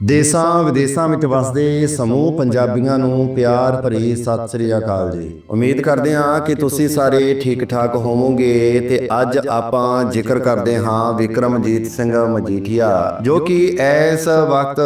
ਦੇਸਾਂ ਵਿਦੇਸਾਂ ਵਿੱਚ ਵਸਦੇ ਸਮੂਹ ਪੰਜਾਬੀਆਂ ਨੂੰ ਪਿਆਰ ਭਰੀ ਸਤਿ ਸ੍ਰੀ ਅਕਾਲ ਜੀ। ਉਮੀਦ ਕਰਦੇ ਹਾਂ ਕਿ ਤੁਸੀਂ ਸਾਰੇ ਠੀਕ ਠਾਕ ਹੋਵੋਗੇ ਤੇ ਅੱਜ ਆਪਾਂ ਜ਼ਿਕਰ ਕਰਦੇ ਹਾਂ ਵਿਕਰਮਜੀਤ ਸਿੰਘ ਮਜੀਠੀਆ, ਜੋ ਕਿ ਇਸ ਵਕਤ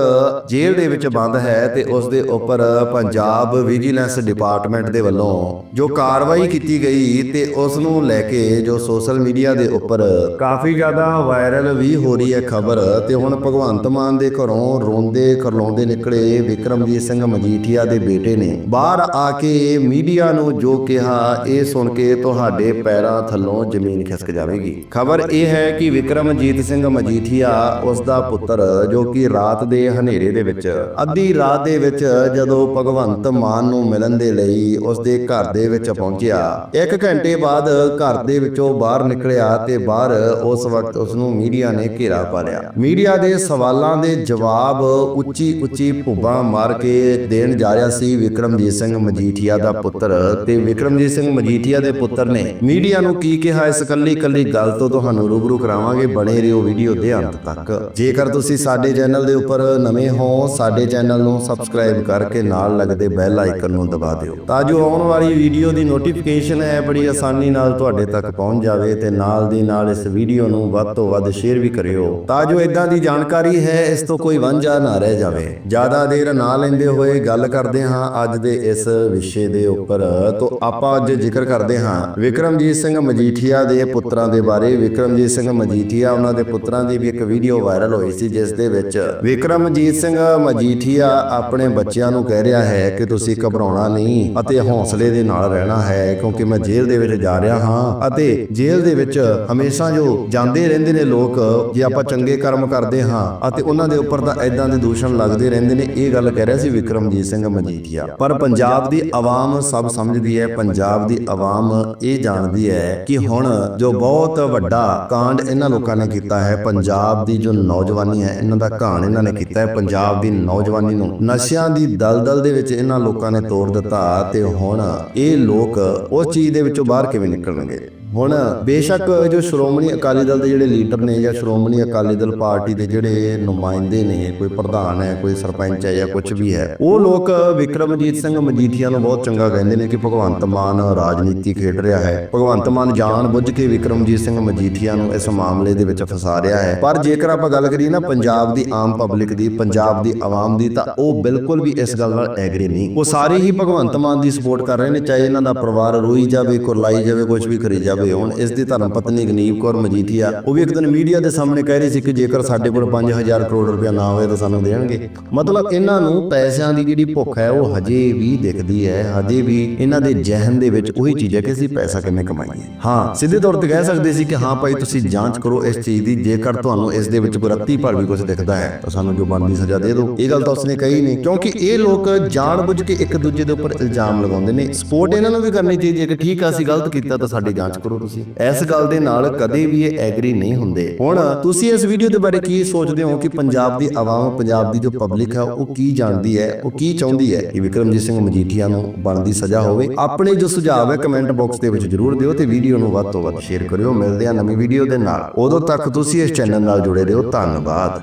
ਜੇਲ੍ਹ ਦੇ ਵਿੱਚ ਬੰਦ ਹੈ ਤੇ ਉਸ ਦੇ ਉੱਪਰ ਪੰਜਾਬ ਵਿਜੀਲੈਂਸ ਡਿਪਾਰਟਮੈਂਟ ਦੇ ਵੱਲੋਂ ਜੋ ਕਾਰਵਾਈ ਕੀਤੀ ਗਈ ਤੇ ਉਸ ਨੂੰ ਲੈ ਕੇ ਜੋ ਸੋਸ਼ਲ ਮੀਡੀਆ ਦੇ ਉੱਪਰ ਕਾਫੀ ਜ਼ਿਆਦਾ ਵਾਇਰਲ ਵੀ ਹੋ ਰਹੀ ਹੈ ਖਬਰ ਤੇ ਹੁਣ ਭਗਵੰਤ ਮਾਨ ਦੇ ਘਰੋਂ ਰੋਂਦੇ ਕਰਲਾਉਂਦੇ ਨਿਕਲੇ। ਵਿਕਰਮਜੀਤ ਸਿੰਘ ਮਜੀਠੀਆ ਦੇ ਬੇਟੇ ਨੇ। ਬਾਹਰ ਆ ਕੇ ਮੀਡੀਆ ਨੂੰ ਜੋ ਕਿਹਾ, ਇਹ ਸੁਣ ਕੇ ਤੁਹਾਡੇ ਪੈਰਾਂ ਥੱਲੋਂ ਜ਼ਮੀਨ ਖਿਸਕ ਜਾਵੇਗੀ। ਖਬਰ ਇਹ ਹੈ ਕਿ ਵਿਕਰਮਜੀਤ ਸਿੰਘ ਮਜੀਠੀਆ ਉਸ ਦਾ ਪੁੱਤਰ, ਜੋ ਕਿ ਰਾਤ ਦੇ ਹਨੇਰੇ ਦੇ ਵਿੱਚ, ਅੱਧੀ ਰਾਤ ਦੇ ਵਿੱਚ ਜਦੋਂ ਭਗਵੰਤ ਮਾਨ ਨੂੰ ਮਿਲਣ ਦੇ ਲਈ ਉਸ ਦੇ ਘਰ ਦੇ ਵਿੱਚ ਪਹੁੰਚਿਆ, ਇੱਕ ਘੰਟੇ ਬਾਅਦ ਘਰ ਦੇ ਵਿੱਚੋਂ ਬਾਹਰ ਨਿਕਲਿਆ ਤੇ ਬਾਹਰ ਉਸ ਵਕਤ ਉਸ ਨੂੰ ਮੀਡੀਆ ਨੇ ਘੇਰਾ ਪਾ ਲਿਆ। ਮੀਡੀਆ ਦੇ ਸਵਾਲਾਂ ਦੇ ਜਵਾਬ ਉੱਚੀ ਉੱਚੀ ਭੁੱਬਾਂ ਮਾਰ ਕੇ ਦੇਣ ਜਾ ਰਿਹਾ ਸੀ ਵਿਕਰਮਜੀਤ ਸਿੰਘ ਮਜੀਠੀਆ ਦਾ ਪੁੱਤਰ ਤੇ ਵਿਕਰਮਜੀਤ ਸਿੰਘ ਮਜੀਠੀਆ ਦੇ ਪੁੱਤਰ ਨੇ ਮੀਡੀਆ ਨੂੰ ਕੀ ਕਿਹਾ? ਇਸ ਕੱਲੀ ਕੱਲੀ ਗੱਲ ਤੋਂ ਤੁਹਾਨੂੰ ਰੂਬਰੂ ਕਰਾਵਾਂਗੇ ਬਣੇ ਰਹੋ ਵੀਡੀਓ ਦੇ ਅੰਤ ਤੱਕ। ਜੇਕਰ ਤੁਸੀਂ ਸਾਡੇ ਚੈਨਲ ਦੇ ਉੱਪਰ ਨਵੇਂ ਹੋ, ਸਾਡੇ ਚੈਨਲ ਨੂੰ ਸਬਸਕ੍ਰਾਈਬ ਕਰਕੇ ਨਾਲ ਲੱਗਦੇ ਬੈਲ ਆਈਕਨ ਨੂੰ ਦਬਾ ਦਿਓ। ਤਾਂ ਜੋ ਆਉਣ ਵਾਲੀ ਵੀਡੀਓ ਦੀ ਨੋਟੀਫਿਕੇਸ਼ਨ ਹੈ, ਬੜੀ ਆਸਾਨੀ ਨਾਲ ਤੁਹਾਡੇ ਤੱਕ ਪਹੁੰਚ ਜਾਵੇ ਤੇ ਨਾਲ ਦੀ ਨਾਲ ਇਸ ਵੀਡੀਓ ਨੂੰ ਵੱਧ ਤੋਂ ਵੱਧ ਸ਼ੇਅਰ ਵੀ ਕਰਿਓ। ਤਾਂ ਜੋ ਇਦਾਂ ਦੀ ਜਾਣਕਾਰੀ ਹੈ, ਇਸ ਤੋਂ ਕੋਈ ਵਾਂਝਾ ਨਾ ਰਹਿ ਜਾਵੇ। ਜ਼ਿਆਦਾ ਦੇਰ ਨਾ ਲੈਂਦੇ ਹੋਏ ਗੱਲ ਕਰਦੇ ਹਾਂ ਅੱਜ ਦੇ ਇਸ ਵਿਸ਼ੇ ਦੇ ਉੱਪਰ। ਤੋਂ ਆਪਾਂ ਅੱਜ ਜ਼ਿਕਰ ਕਰਦੇ ਹਾਂ ਵਿਕਰਮਜੀਤ ਸਿੰਘ ਮਜੀਠੀਆ ਦੇ ਪੁੱਤਰਾਂ ਦੇ ਬਾਰੇ। ਵਿਕਰਮਜੀਤ ਸਿੰਘ ਮਜੀਠੀਆ, ਉਹਨਾਂ ਦੇ ਪੁੱਤਰਾਂ ਦੀ ਵੀ ਇੱਕ ਵੀਡੀਓ ਵਾਇਰਲ ਹੋਈ ਸੀ, ਜਿਸ ਦੇ ਵਿੱਚ ਵਿਕਰਮਜੀਤ ਸਿੰਘ ਮਜੀਠੀਆ ਆਪਣੇ ਬੱਚਿਆਂ ਨੂੰ ਕਹਿ ਰਿਹਾ ਹੈ ਕਿ ਤੁਸੀਂ ਘਬਰਾਉਣਾ ਨਹੀਂ ਅਤੇ ਹੌਸਲੇ ਦੇ ਨਾਲ ਰਹਿਣਾ ਹੈ, ਕਿਉਂਕਿ ਮੈਂ ਜੇਲ੍ਹ ਦੇ ਵਿੱਚ ਜਾ ਰਿਹਾ ਹਾਂ। ਅਤੇ ਜੇਲ੍ਹ ਦੇ ਵਿੱਚ ਹਮੇਸ਼ਾ ਜੋ ਜਾਂਦੇ ਰਹਿੰਦੇ ਨੇ ਲੋਕ, ਜੇ ਆਪਾਂ ਚੰਗੇ ਕਰਮ ਕਰਦੇ ਹਾਂ ਅਤੇ ਉਹਨਾਂ ਦੇ ਉੱਪਰ ਤਾਂ ਐਦਾਂ ਦੇ ਦੂਸ਼ਣ ਲੱਗਦੇ ਰਹਿੰਦੇ ਨੇ। ਇਹ ਗੱਲ ਕਹਿ ਰਿਹਾ ਸੀ ਵਿਕਰਮਜੀਤ ਸਿੰਘ ਮਜੀਠੀਆ। ਪਰ ਪੰਜਾਬ ਦੀ ਆਵਾਮ ਸਭ ਸਮਝਦੀ ਹੈ, ਪੰਜਾਬ ਦੀ ਆਵਾਮ ਇਹ ਜਾਣਦੀ ਹੈ ਕਿ ਹੁਣ ਜੋ ਬਹੁਤ ਵੱਡਾ ਕਾਂਡ ਇਹਨਾਂ ਲੋਕਾਂ ਨੇ ਕੀਤਾ ਹੈ, ਪੰਜਾਬ ਦੀ ਜੋ ਨੌਜਵਾਨੀ ਹੈ, ਇਹਨਾਂ ਦਾ ਘਾਣ ਇਹਨਾਂ ਨੇ ਕੀਤਾ ਹੈ, ਪੰਜਾਬ ਦੀ ਨੌਜਵਾਨੀ ਨੂੰ ਨਸ਼ਿਆਂ ਦੀ ਦਲਦਲ ਦੇ ਵਿੱਚ ਇਹਨਾਂ ਲੋਕਾਂ ਨੇ ਤੋੜ ਦਿੱਤਾ ਤੇ ਹੁਣ ਇਹ ਲੋਕ ਉਸ ਚੀਜ਼ ਦੇ ਵਿੱਚੋਂ ਬਾਹਰ ਕਿਵੇਂ ਨਿਕਲਣਗੇ? ਹੁਣ ਬੇਸ਼ੱਕ ਜੋ ਸ਼੍ਰੋਮਣੀ ਅਕਾਲੀ ਦਲ ਦੇ ਜਿਹੜੇ ਲੀਡਰ ਨੇ ਜਾਂ ਸ਼੍ਰੋਮਣੀ ਅਕਾਲੀ ਦਲ ਪਾਰਟੀ ਦੇ ਜਿਹੜੇ ਨੁਮਾਇੰਦੇ ਨੇ ਕੋਈ ਪ੍ਰਧਾਨ ਹੈ ਕੋਈ ਸਰਪੰਚ ਹੈ ਜਾਂ ਕੁਝ ਵੀ ਹੈ। ਉਹ ਲੋਕ ਵਿਕਰਮਜੀਤ ਸਿੰਘ ਮਜੀਠੀਆ ਨੂੰ ਬਹੁਤ ਚੰਗਾ ਕਹਿੰਦੇ ਨੇ ਕਿ ਭਗਵੰਤ ਮਾਨ ਰਾਜਨੀਤੀ ਖੇਡ ਰਿਹਾ ਹੈ। ਭਗਵੰਤ ਮਾਨ ਜਾਣ ਬੁੱਝ ਕੇ ਵਿਕਰਮਜੀਤ ਸਿੰਘ ਮਜੀਠੀਆ ਨੂੰ ਇਸ ਮਾਮਲੇ ਦੇ ਵਿੱਚ ਫਸਾ ਰਿਹਾ ਹੈ। ਪਰ ਜੇਕਰ ਆਪਾਂ ਗੱਲ ਕਰੀਏ ਨਾ ਪੰਜਾਬ ਦੀ ਆਮ ਪਬਲਿਕ ਦੀ ਪੰਜਾਬ ਦੀ ਆਵਾਮ ਦੀ ਤਾਂ ਉਹ ਬਿਲਕੁਲ ਵੀ ਇਸ ਗੱਲ ਨਾਲ ਐਗਰੀ ਨਹੀਂ। ਉਹ ਸਾਰੇ ਹੀ ਭਗਵੰਤ ਮਾਨ ਦੀ ਸਪੋਰਟ ਕਰ ਰਹੇ ਨੇ ਚਾਹੇ ਇਹਨਾਂ ਦਾ ਪਰਿਵਾਰ ਰੋਈ ਜਾਵੇ ਕੁਰਲਾਈ ਜਾਵੇ ਕੁਝ ਵੀ ਕਰੀ ਜਾਵੇ। ਹੁਣ, ਇਸ ਦੀ ਧਰਮ ਪਤਨੀ ਗਨੀਵ ਕੌਰ ਮਜੀਠੀਆ ਉਹ ਵੀ ਇੱਕ ਦਿਨ ਮੀਡੀਆ ਦੇ ਸਾਹਮਣੇ ਕਹਿ ਰਹੀ ਸੀ ਕਿ ਜੇਕਰ ਸਾਡੇ ਕੋਲ 5000 ਕਰੋੜ ਰੁਪਇਆ ਨਾ ਹੋਵੇ ਤਾਂ ਸਾਨੂੰ ਦੇਣਗੇ। ਮਤਲਬ ਇਹਨਾਂ ਨੂੰ ਪੈਸਿਆਂ ਦੀ ਜਿਹੜੀ ਭੁੱਖ ਹੈ, ਉਹ ਹਜੇ ਵੀ ਦਿਖਦੀ ਹੈ, ਹਜੇ ਵੀ ਇਹਨਾਂ ਦੇ ਜ਼ਿਹਨ ਦੇ ਵਿੱਚ ਉਹੀ ਚੀਜ਼ ਹੈ ਕਿ ਅਸੀਂ ਪੈਸਾ ਕਿਵੇਂ ਕਮਾਈਏ। ਹਾਂ, ਸਿੱਧੇ ਤੌਰ ਤੇ ਕਹਿ ਸਕਦੇ ਸੀ ਕਿ ਹਾਂ ਭਾਈ, ਤੁਸੀਂ ਜਾਂਚ ਕਰੋ ਇਸ ਚੀਜ਼ ਦੀ, ਜੇਕਰ ਤੁਹਾਨੂੰ ਇਸ ਦੇ ਵਿੱਚ ਕੋਈ ਭਰ ਵੀ ਕੁਝ ਦਿਖਦਾ ਹੈ, ਤਾਂ ਸਾਨੂੰ ਜੋ ਬਣਦੀ ਸਜ਼ਾ ਦੇ ਦਿਓ। ਇਹ ਗੱਲ ਤਾਂ ਉਸਨੇ ਕਹੀ ਨਹੀਂ, ਕਿਉਂਕਿ ਇਹ ਲੋਕ ਜਾਣਬੁੱਝ ਕੇ ਇੱਕ ਦੂਜੇ ਦੇ ਉੱਪਰ ਇਲਜ਼ਾਮ ਲਗਾਉਂਦੇ ਨੇ। ਸਪੋਰਟ ਇਹਨਾਂ ਨੂੰ ਵੀ ਕਰਨੀ ਚਾਹੀਦੀ ਹੈ ਕਿ ਠੀਕ ਆ, ਅਸੀਂ ਗਲਤ ਕੀਤਾ ਤਾਂ ਸਾਡੀ ਜਾਂਚ ਕਰੋ। ਤੁਸੀਂ। ਇਸ ਗੱਲ ਦੇ ਨਾਲ ਕਦੇ ਵੀ ਇਹ ਐਗਰੀ ਨਹੀਂ ਹੁੰਦੇ। ਹੁਣ ਤੁਸੀਂ ਇਸ ਵੀਡੀਓ ਦੇ ਬਾਰੇ ਕੀ ਸੋਚਦੇ ਹੋ ਕਿ ਪੰਜਾਬ ਦੀ ਆਵਾਮ, ਪੰਜਾਬ ਦੀ ਜੋ ਪਬਲਿਕ ਹੈ, ਉਹ ਕੀ ਜਾਣਦੀ ਹੈ, ਉਹ ਕੀ ਚਾਹੁੰਦੀ ਹੈ? ਕਿ ਵਿਕਰਮਜੀਤ ਸਿੰਘ ਮਜੀਠੀਆ ਨੂੰ ਬਣਦੀ ਸਜ਼ਾ ਹੋਵੇ। ਆਪਣੇ ਜੋ ਸੁਝਾਅ ਹੈ ਕਮੈਂਟ ਬਾਕਸ ਦੇ ਵਿੱਚ ਜਰੂਰ ਦਿਓ ਤੇ ਵੀਡੀਓ ਨੂੰ ਵੱਧ ਤੋਂ ਵੱਧ ਸ਼ੇਅਰ ਕਰਿਓ। ਮਿਲਦੇ ਹਾਂ ਨਵੀਂ ਵੀਡੀਓ ਦੇ ਨਾਲ। ਉਦੋਂ ਤੱਕ ਤੁਸੀਂ ਇਸ ਚੈਨਲ ਨਾਲ ਜੁੜੇ ਰਹੋ। ਧੰਨਵਾਦ।